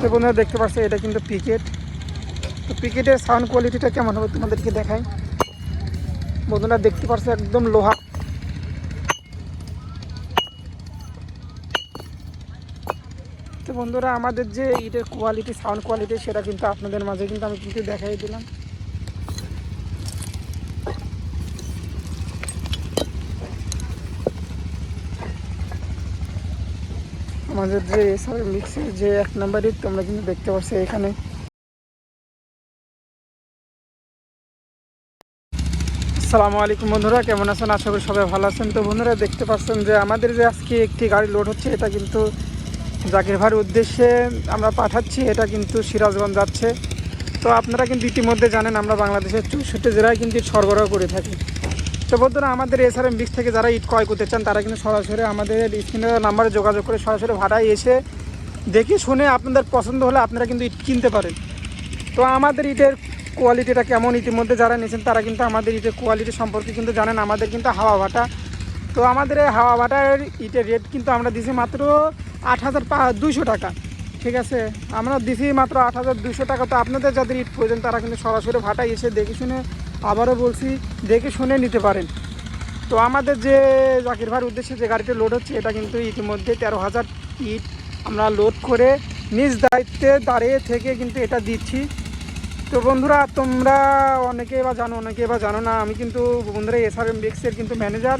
তো বন্ধুরা দেখতে পাচ্ছ এটা কিন্তু পিকেট তো পিকেটের সাউন্ড কোয়ালিটিটা কেমন হবে তোমাদেরকে দেখাই। বন্ধুরা দেখতে পাচ্ছ একদম লোহা। তো বন্ধুরা আমাদের যে ইটের কোয়ালিটি সাউন্ড কোয়ালিটি সেটা কিন্তু আপনাদের মাঝে কিন্তু আমি কিন্তু দেখাই দিলাম। আমাদের যে এসআর মিক্সের যে এক নাম্বার ইট তোমরা কিন্তু দেখতে পাচ্ছ এখানে। আসসালামু আলাইকুম বন্ধুরা, কেমন আছেন? আশা করি সবাই ভালো আছেন। তো বন্ধুরা, দেখতে পাচ্ছেন যে আমাদের যে আজকে একটি গাড়ি লোড হচ্ছে, এটা কিন্তু জাকির ভাইয়ের উদ্দেশ্যে আমরা পাঠাচ্ছি। এটা কিন্তু সিরাজগঞ্জ যাচ্ছে। তো আপনারা কিন্তু ইতিমধ্যে জানেন, আমরা বাংলাদেশের চৌষট্টি জেলায় কিন্তু সরবরাহ করে থাকি। তো বন্ধুরা, আমাদের এসআরএম বিক্স থেকে যারা ইট ক্রয় করতে চান, তারা কিন্তু সরাসরি আমাদের স্ক্রিনের নাম্বারে যোগাযোগ করে সরাসরি ভাড়ায় এসে দেখে শুনে আপনাদের পছন্দ হলে আপনারা কিন্তু ইট কিনতে পারেন। তো আমাদের ইটের কোয়ালিটিটা কেমন? ইতিমধ্যে যারা নিয়েছেন, তারা কিন্তু আমাদের ইটের কোয়ালিটি সম্পর্কে কিন্তু জানেন, আমাদের কিন্তু হাওয়া ভাটা। তো আমাদের হাওয়া ভাটার ইটের রেট কিন্তু আমরা দিছি মাত্র আট হাজার দুইশো টাকা। ঠিক আছে? আমরা দিছি মাত্র আট হাজার দুশো টাকা। তো আপনাদের যাদের ইট প্রয়োজন, তারা কিন্তু সরাসরি ভাটায় এসে দেখে শুনে আবারও বলছি, দেখে শুনে নিতে পারেন। তো আমাদের যে জাকির ভাইয়ের উদ্দেশ্যে যে গাড়িটা লোড হচ্ছে, এটা কিন্তু ইতিমধ্যে তেরো হাজার ইট আমরা লোড করে নিজ দায়িত্বে দাঁড়িয়ে থেকে কিন্তু এটা দিচ্ছি। তো বন্ধুরা, তোমরা অনেকে বা জানো, অনেকে বা জানো না, আমি কিন্তু বন্ধুরা এস আর এম বিক্সের কিন্তু ম্যানেজার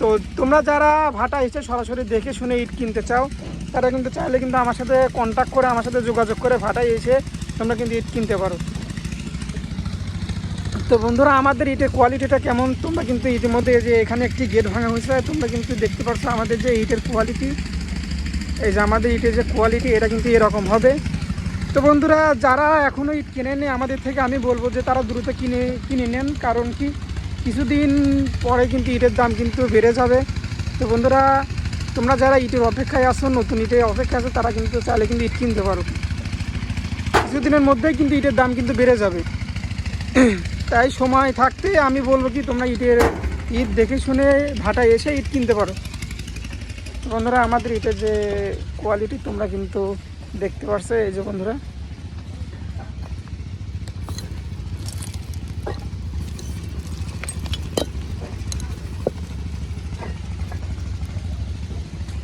তো তোমরা যারা ভাটা এসে সরাসরি দেখে শুনে ইট কিনতে চাও, তারা কিন্তু চাইলে কিন্তু আমার সাথে কন্ট্যাক্ট করে, আমার সাথে যোগাযোগ করে ভাটায় এসে তোমরা কিন্তু ইট কিনতে পারো। তো বন্ধুরা, আমাদের ইটের কোয়ালিটিটা কেমন? তোমরা কিন্তু ইতিমধ্যে যে এখানে একটি গেট ভাঙা হয়েছে, তোমরা কিন্তু দেখতে পাচ্ছ আমাদের যে ইটের কোয়ালিটি এই যে আমাদের ইটের যে কোয়ালিটি এটা কিন্তু এরকম হবে। তো বন্ধুরা, যারা এখনও ইট কিনে নেই আমাদের থেকে আমি বলব যে তারা দ্রুত কিনে কিনে নেন। কারণ কি? কিছুদিন পরে কিন্তু ইটের দাম কিন্তু বেড়ে যাবে। তো বন্ধুরা, তোমরা যারা ইটের অপেক্ষায় আসো নতুন ইটের অপেক্ষায় আছো, তারা কিন্তু চাইলে কিন্তু ইট কিনতে পারো। কিছুদিনের মধ্যেই কিন্তু ইটের দাম কিন্তু বেড়ে যাবে। তাই সময় থাকতে আমি বলব কি, তোমরা ইটের ঈদ দেখে শুনে ভাটায় এসে ইট কিনতে পারো। বন্ধুরা, আমাদের ইটের যে কোয়ালিটি তোমরা কিন্তু দেখতে পারছ, এই যে বন্ধুরা।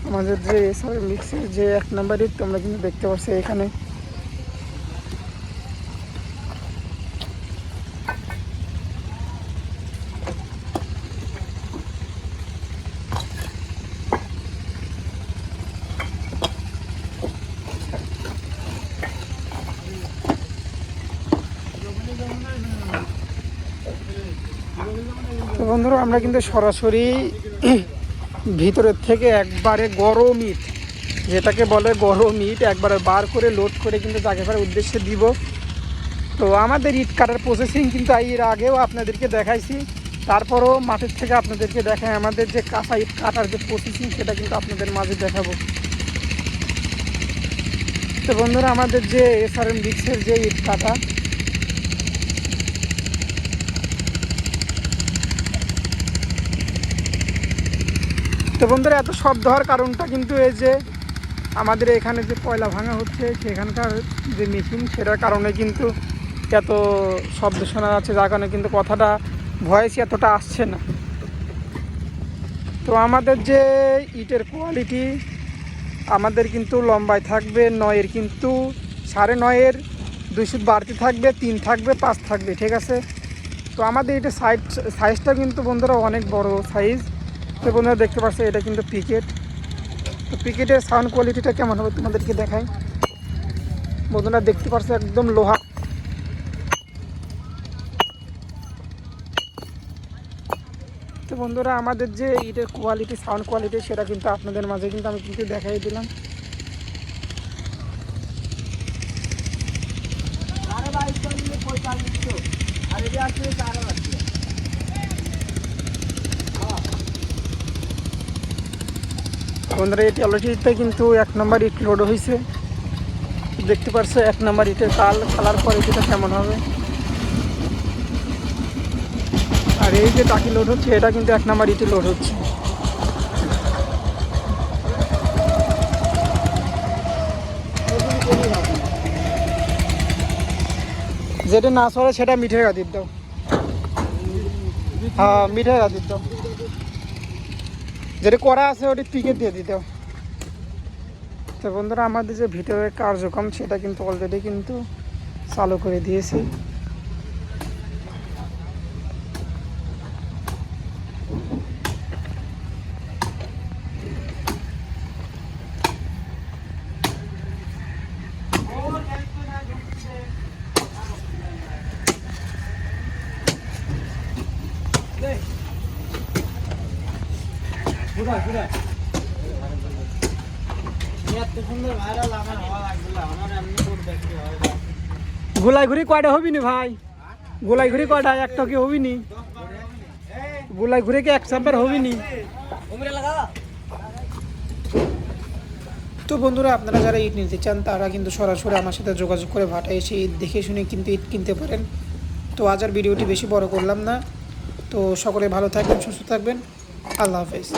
আমাদের যে এসআর মিক্সের যে এক নাম্বার ইট তোমরা কিন্তু দেখতে পাচ্ছ এখানে। বন্ধুরা, আমরা কিন্তু সরাসরি ভিতরের থেকে একবারে গরম ইট যেটাকে বলে গরম ইট একবারে বার করে লোড করে কিন্তু জায়গাটার উদ্দেশ্যে দিব। তো আমাদের ইট কাটার প্রসেসিং কিন্তু এর আগেও আপনাদেরকে দেখাইছি, তারপরও মাঠের থেকে আপনাদেরকে দেখায় আমাদের যে কাঁচা ইট কাটার যে প্রসেসিং সেটা কিন্তু আপনাদের মাঝে দেখাবো। তো বন্ধুরা, আমাদের যে এস আর এম ডিক্সের যে ইট কাটা তো বন্ধুরা, এত শব্দ হওয়ার কারণটা কিন্তু এই যে আমাদের এখানে যে কয়লা ভাঙা হচ্ছে, সেখানকার যে মেশিন সেটার কারণে কিন্তু এত শব্দ শোনা যাচ্ছে, যার কারণে কিন্তু কথাটা ভয়েস এতটা আসছে না। তো আমাদের যে ইটের কোয়ালিটি আমাদের কিন্তু লম্বায় থাকবে, নয়ের কিন্তু সাড়ে নয়ের দুই সুত বাড়তি থাকবে, তিন থাকবে, পাঁচ থাকবে, ঠিক আছে? তো আমাদের এটা সাইজ সাইজটা কিন্তু বন্ধুরা অনেক বড় সাইজ তো বন্ধুরা দেখতে পাচ্ছ, এটা কিন্তু পিকেট তো পিকেটের সাউন্ড কোয়ালিটিটা কেমন হবে তোমাদেরকে দেখাই। বন্ধুরা দেখতে পাচ্ছ, একদম লোহা। তো বন্ধুরা আমাদের যে ইটের কোয়ালিটি সাউন্ড কোয়ালিটি সেটা কিন্তু আপনাদের মাঝে কিন্তু আমি কিন্তু দেখাই দিলাম। বন্ধুরা এটি অলরেডিতে কিন্তু এক নম্বর ইট লোড হয়েছে দেখতে পারছ, এক নম্বর ইটের কাল খালার পর এটিটা কেমন হবে। আর এই যে টাকি লোড হচ্ছে, এটা কিন্তু এক নম্বর ইটে লোড হচ্ছে। যেটা না সরে, সেটা মিঠে গাদির দাও। হ্যাঁ মিঠে গাদির দাও। যেটা করা আছে ওটি পিকে দিয়ে দিতে। তো বন্ধুরা, আমাদের যে ভিডিওর কার্যক্রম, সেটা কিন্তু অলরেডি কিন্তু চালু করে দিয়েছি এত সুন্দর ভাইরাল আমার হওয়া লাগছিল আমার এমনি কোড দেখতে হয় গোলাই ঘুরি কয়টা হবি নি ভাই? গোলাই ঘুরি কয়টা? একটা কি হবি নি? গোলাই ঘুরে কি এক চাম্পার হবি নি? তো বন্ধুরা, আপনারা যারা ইট নিতে চান, তারা কিন্তু সরাসরি আমার সাথে যোগাযোগ করে ভাটা এসে ঈদ দেখে শুনে কিন্তু ইট কিনতে পারেন। তো আজ আর ভিডিওটি বেশি বড় করলাম না। তো সকলে ভালো থাকবেন, সুস্থ থাকবেন। আল্লাহ হাফেজ।